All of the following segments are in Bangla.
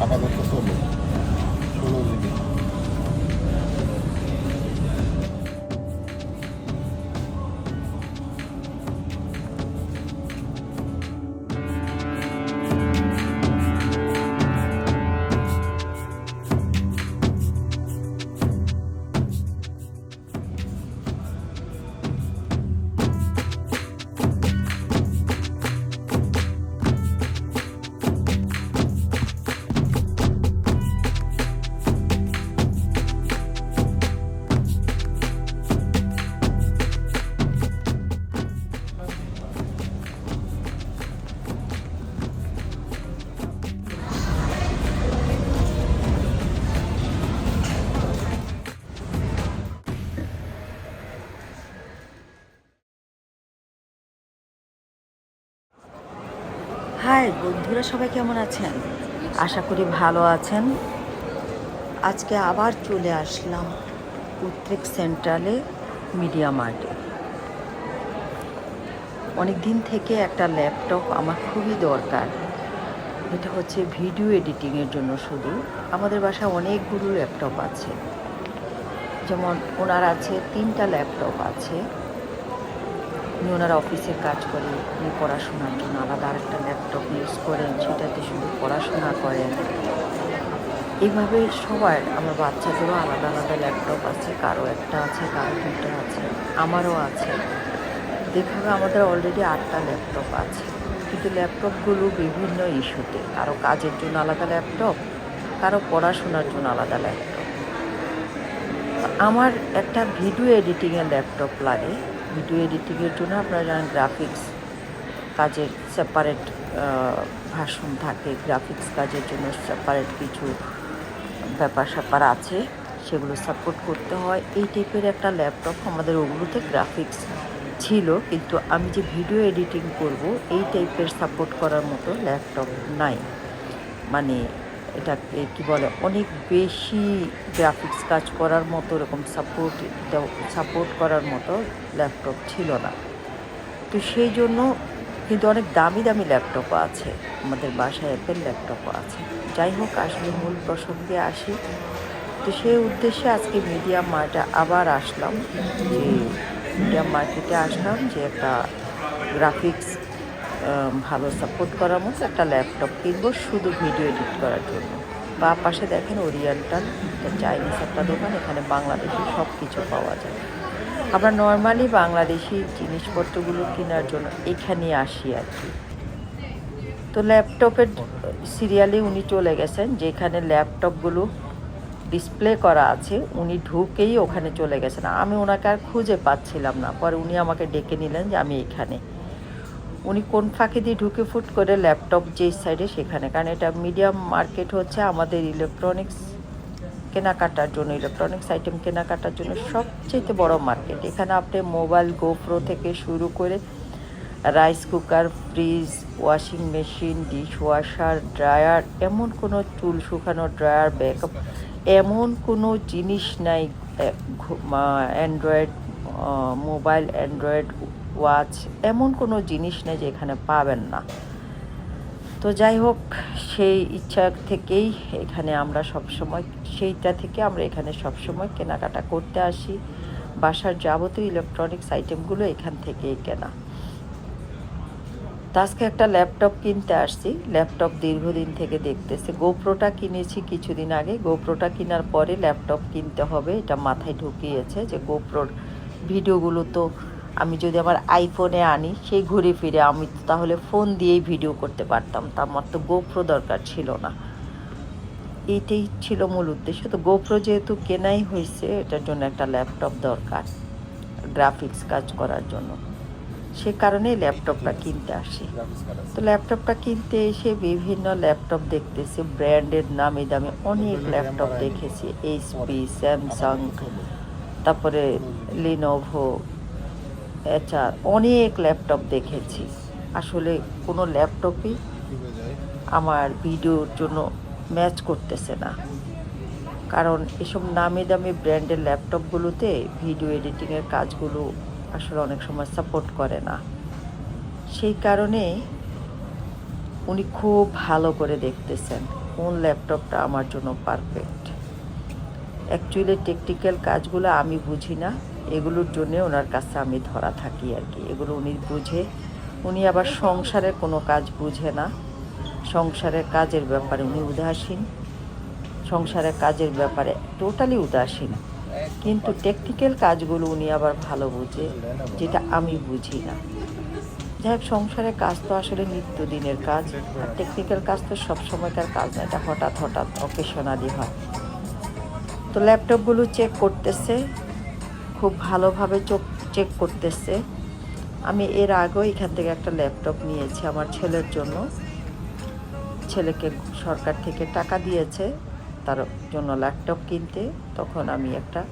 পরে আপাতত ষোলো Hi, বন্ধুরা সবাই কেমন আছেন? আশা করি ভালো আছেন। আজকে আবার চলে আসলাম উত্তরেক সেন্ট্রালে মিডিয়া মার্টে। অনেক দিন থেকে একটা ল্যাপটপ আমার খুবই দরকার। এটা হচ্ছে ভিডিও এডিটিংয়ের জন্য শুধু। আমাদের বাসায় অনেকগুলো ল্যাপটপ আছে। যেমন ওনার আছে তিনটা ল্যাপটপ আছে। উনি ওনার অফিসে কাজ করে উনি পড়াশোনার জন্য আলাদা আরেকটা ল্যাপটপ ইউজ করেন, সেটাতে শুধু পড়াশোনা করেন। এইভাবে সবার আমার বাচ্চাদেরও আলাদা আলাদা ল্যাপটপ আছে, কারও একটা আছে, কারও দুটো আছে, আমারও আছে। দেখবে আমাদের অলরেডি আটটা ল্যাপটপ আছে। কিন্তু ল্যাপটপগুলো বিভিন্ন ইস্যুতে, কারও কাজের জন্য আলাদা ল্যাপটপ, কারও পড়াশোনার জন্য আলাদা ল্যাপটপ। আমার একটা ভিডিও এডিটিংয়ের ল্যাপটপ লাগে। ভিডিও এডিটিংয়ের জন্য আপনারা জানেন গ্রাফিক্স কাজের সেপারেট ভাষণ থাকে। গ্রাফিক্স কাজের জন্য সেপারেট কিছু ব্যাপার স্যাপার আছে, সেগুলো সাপোর্ট করতে হয়। এই টাইপের একটা ল্যাপটপ আমাদের ওগুলোতে গ্রাফিক্স ছিল, কিন্তু আমি যে ভিডিও এডিটিং করব, এই টাইপের সাপোর্ট করার মতো ল্যাপটপ নাই। মানে এটাকে কি বলে, অনেক বেশি গ্রাফিক্স কাজ করার মতো, এরকম সাপোর্ট সাপোর্ট করার মতো ল্যাপটপ ছিল না। তো সেই জন্য কিন্তু অনেক দামি দামি ল্যাপটপও আছে, আমাদের বাসায় অ্যাপেল ল্যাপটপও আছে। যাই হোক আসলে মূল প্রসঙ্গে আসি। তো সেই উদ্দেশ্যে আজকে মিডিয়া মার্টে আবার আসলাম। যে মিডিয়া মার্কেটে আসলাম যে একটা গ্রাফিক্স ভালো সাপোর্ট করার মতো একটা ল্যাপটপ কিনবো, শুধু ভিডিও এডিট করার জন্য। বা পাশে দেখেন ওরিয়েন্টাল একটা চাইনিজ একটা দোকান, এখানে বাংলাদেশি সব কিছু পাওয়া যায়। আমরা নর্মালি বাংলাদেশি জিনিসপত্রগুলো কেনার জন্য এখানে আসি আর কি। তো ল্যাপটপের সিরিয়ালে উনি চলে গেছেন, যেখানে ল্যাপটপগুলো ডিসপ্লে করা আছে, উনি ঢুকেই ওখানে চলে গেছেন। আমি ওনাকে আর খুঁজে পাচ্ছিলাম না। পরে উনি আমাকে ডেকে নিলেন যে আমি এখানে। উনি কোন ফাঁকে দিয়ে ঢুকে ফুট করে ল্যাপটপ যে সাইডে সেখানে। কারণ এটা মিডিয়াম মার্কেট হচ্ছে আমাদের ইলেকট্রনিক্স কেনাকাটার জন্য ইলেকট্রনিক্স আইটেম কেনাকাটার জন্য সবচেয়ে বড় মার্কেট। এখানে আপনি মোবাইল গোপ্রো থেকে শুরু করে rice cooker fridge washing machine dishwasher dryer এমন কোনো চুল শুকানো ড্রায়ার ব্যাকআপ এমন কোনো জিনিস নাই অ্যান্ড্রয়েড মোবাইল অ্যান্ড্রয়েড ওয়াচ, এমন কোনো জিনিস নেই যে এখানে পাবেন না। তো যাই হোক, সেই ইচ্ছা থেকেই এখানে আমরা সব সময় সেইটা থেকে আমরা এখানে সব সময় কেনাকাটা করতে আসি। বাসার যাবতীয় ইলেকট্রনিক্স আইটেমগুলো এখান থেকেই কেনা। তো আজকে একটা ল্যাপটপ কিনতে আসছি। ল্যাপটপ দীর্ঘদিন থেকে দেখতেছি। গোপ্রোটা কিনেছি কিছুদিন আগে। গোপ্রোটা কেনার পরে ল্যাপটপ কিনতে হবে। এটা মাথায় ঢুকিয়েছে যে গোপ্রোর ভিডিওগুলো তো আমি যদি আমার আইফোনে আনি সেই ঘুরে ফিরে, আমি তো তাহলে ফোন দিয়েই ভিডিও করতে পারতাম। তা আমার তো গোপ্রো দরকার ছিল না। এইটাই ছিল মূল উদ্দেশ্য। তো গোপ্রো যেহেতু কেনাই হয়েছে, এটার জন্য একটা ল্যাপটপ দরকার গ্রাফিক্স কাজ করার জন্য। সে কারণে ল্যাপটপটা কিনতে আসি। তো ল্যাপটপটা কিনতে এসে বিভিন্ন ল্যাপটপ দেখতেছি ব্র্যান্ডের নামি দামি অনেক ল্যাপটপ দেখেছি। এইচপি স্যামসাং তারপরে লিনোভো এছাড়া অনেক ল্যাপটপ দেখেছি আসলে কোনো ল্যাপটপই আমার ভিডিওর জন্য ম্যাচ করতেছে না। কারণ এসব নামি দামি ব্র্যান্ডের ল্যাপটপগুলোতে ভিডিও এডিটিংয়ের কাজগুলো আসলে অনেক সময় সাপোর্ট করে না। সেই কারণে উনি খুব ভালো করে দেখতেছেন কোন ল্যাপটপটা আমার জন্য পারফেক্ট অ্যাকচুয়ালি টেকনিক্যাল কাজগুলো আমি বুঝি না। এগুলোর জন্যে ওনার কাছে আমি ধরা থাকি আর কি। এগুলো উনি বুঝে, উনি আবার সংসারের কোনো কাজ বুঝে না। সংসারের কাজের ব্যাপারে উনি উদাসীন। সংসারের কাজের ব্যাপারে টোটালি উদাসীন। কিন্তু টেকনিক্যাল কাজগুলো উনি আবার ভালো বুঝে, যেটা আমি বুঝি না। যাই হোক, সংসারের কাজ তো আসলে নিত্যদিনের কাজ। আর টেকনিক্যাল কাজ তো সবসময়কার কাজ না, এটা হঠাৎ হঠাৎ অকেশনালি হয়। তো ল্যাপটপগুলো চেক করতেছে খুব ভালোভাবে চোখ চেক করতেছে। আমি এর আগেও এখান থেকে একটা ল্যাপটপ নিয়েছি আমার ছেলের জন্য। ছেলেকে সরকার থেকে টাকা দিয়েছে তার জন্য ল্যাপটপ কিনতে। তখন আমি একটা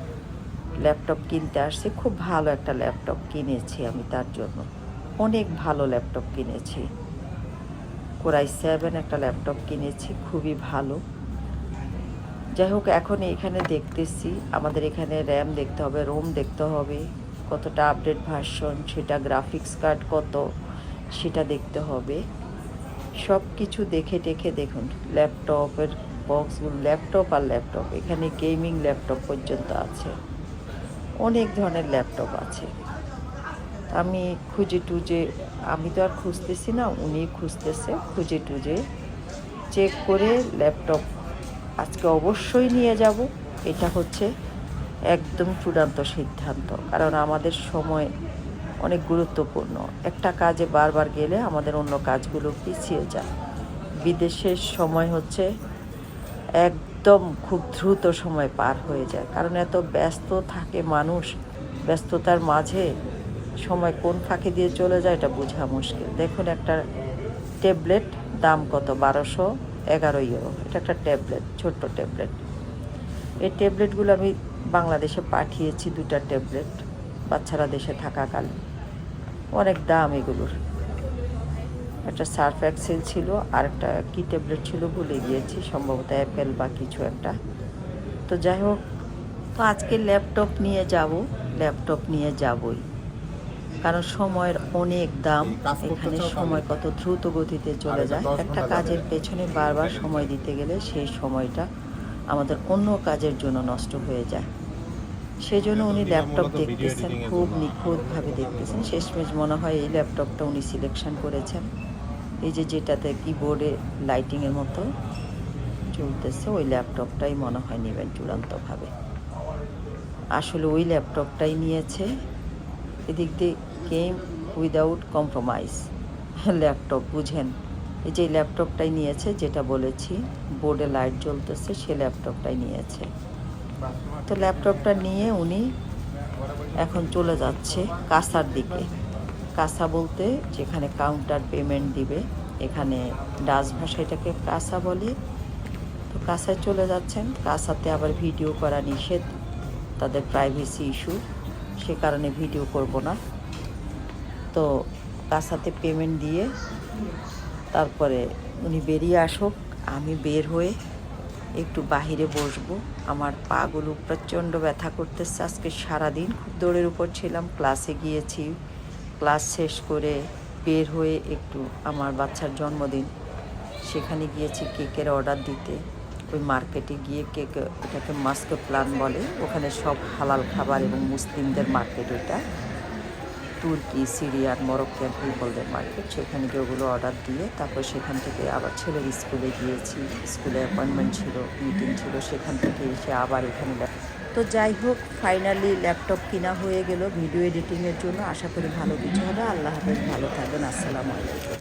ল্যাপটপ কিনতে আসছি। খুব ভালো একটা ল্যাপটপ কিনেছি আমি তার জন্য। অনেক ভালো ল্যাপটপ কিনেছি। কোরাই সেভেন একটা ল্যাপটপ কিনেছি, খুবই ভালো। যাই হোক এখন এখানে দেখতেছি, আমাদের এখানে র্যাম দেখতে হবে রোম দেখতে হবে, কতটা আপডেট ভার্সন সেটা গ্রাফিক্স কার্ড কত, সেটা দেখতে হবে। সব কিছু দেখে টেখে দেখুন ল্যাপটপের বক্সগুলো ল্যাপটপ আর ল্যাপটপ এখানে গেমিং ল্যাপটপ পর্যন্ত আছে। অনেক ধরনের ল্যাপটপ আছে। আমি খুঁজে টুজে, আমি তো আর খুঁজতেছি না, উনি খুঁজতেছে, খুঁজে টুজে চেক করে ল্যাপটপ আজকে অবশ্যই নিয়ে যাব। এটা হচ্ছে একদম চূড়ান্ত সিদ্ধান্ত, কারণ আমাদের সময় অনেক গুরুত্বপূর্ণ। একটা কাজে বারবার গেলে আমাদের অন্য কাজগুলো পিছিয়ে যায়। বিদেশের সময় হচ্ছে একদম খুব দ্রুত সময় পার হয়ে যায়, কারণ এত ব্যস্ত থাকে মানুষ, ব্যস্ততার মাঝে সময় কোন ফাঁকে দিয়ে চলে যায় এটা বোঝা মুশকিল। দেখুন একটা ট্যাবলেট দাম কত? বারোশো এগারো ইউরো এটা একটা ট্যাবলেট ছোট্ট ট্যাবলেট এই ট্যাবলেটগুলো আমি বাংলাদেশে পাঠিয়েছি দুটা ট্যাবলেট বাচ্চারা দেশে থাকাকালীন অনেক দাম এগুলোর। একটা সার্ফ এক্সেল ছিল আর একটা কী ট্যাবলেট ছিল ভুলে গিয়েছি, সম্ভবত অ্যাপেল বা কিছু একটা। তো যাই হোক, তো আজকে ল্যাপটপ নিয়ে যাব ল্যাপটপ নিয়ে যাবই। কারণ সময়ের অনেক দাম এখানে সময় কত দ্রুত গতিতে চলে যায়। একটা কাজের পেছনে বারবার সময় দিতে গেলে সেই সময়টা আমাদের অন্য কাজের জন্য নষ্ট হয়ে যায়। সেই জন্য উনি ল্যাপটপ দেখতেছেন খুব নিখুঁতভাবে দেখতেছেন। শেষমেশ মনে হয় এই ল্যাপটপটা উনি সিলেকশন করেছেন। এই যে যেটাতে কিবোর্ডে লাইটিংয়ের মতো চলতেছে ওই ল্যাপটপটাই মনে হয় নেবেন চূড়ান্তভাবে। আসলে ওই ল্যাপটপটাই নিয়েছে। এদিক দিয়ে গেম উইদাউট কম্প্রোমাইজ ল্যাপটপ বুঝেন? এই যে ল্যাপটপটাই নিয়েছে, যেটা বলেছি, বোর্ডে লাইট জ্বলতেছে, সে ল্যাপটপটাই নিয়েছে। তো ল্যাপটপটা নিয়ে উনি এখন চলে যাচ্ছে কাসার দিকে। কাসা বলতে যেখানে কাউন্টার পেমেন্ট দিবে, এখানে ডাচ ভাষা এটাকে কাসা বলে। তো কাসায় চলে যাচ্ছেন, কাসাতে আবার ভিডিও করা নিষেধ, তাদের প্রাইভেসি ইস্যু সে কারণে ভিডিও করব না। তো তার সাথে পেমেন্ট দিয়ে তারপরে উনি বেরিয়ে আসুক, আমি বের হয়ে একটু বাহিরে বসবো। আমার পাগুলো প্রচণ্ড ব্যথা করতেছে। আজকে সারাদিন খুব দৌড়ের উপর ছিলাম ক্লাসে গিয়েছি। ক্লাস শেষ করে বের হয়ে একটু আমার বাচ্চার জন্মদিন। সেখানে গিয়েছি কেকের অর্ডার দিতে। ওই মার্কেটে গিয়ে কেক ওটাকে মাস্ক প্লান বলে। ওখানে সব হালাল খাবার এবং মুসলিমদের মার্কেট ওটা তুর্কি সিরিয়ার মরক্কান পিপলদের মার্কেট সেখানে গিয়ে ওগুলো অর্ডার দিয়ে তারপর সেখান থেকে আবার ছেলের স্কুলে গিয়েছি। স্কুলে অ্যাপয়েন্টমেন্ট ছিল মিটিং ছিল, সেখান থেকে এসে আবার এখানে তো যাই হোক ফাইনালি ল্যাপটপ কিনা হয়ে গেল ভিডিও এডিটিংয়ের জন্য। আশা করি ভালো কিছু হবে। আল্লাহ হাফেজ, ভালো থাকবেন। আসসালামু আলাইকুম।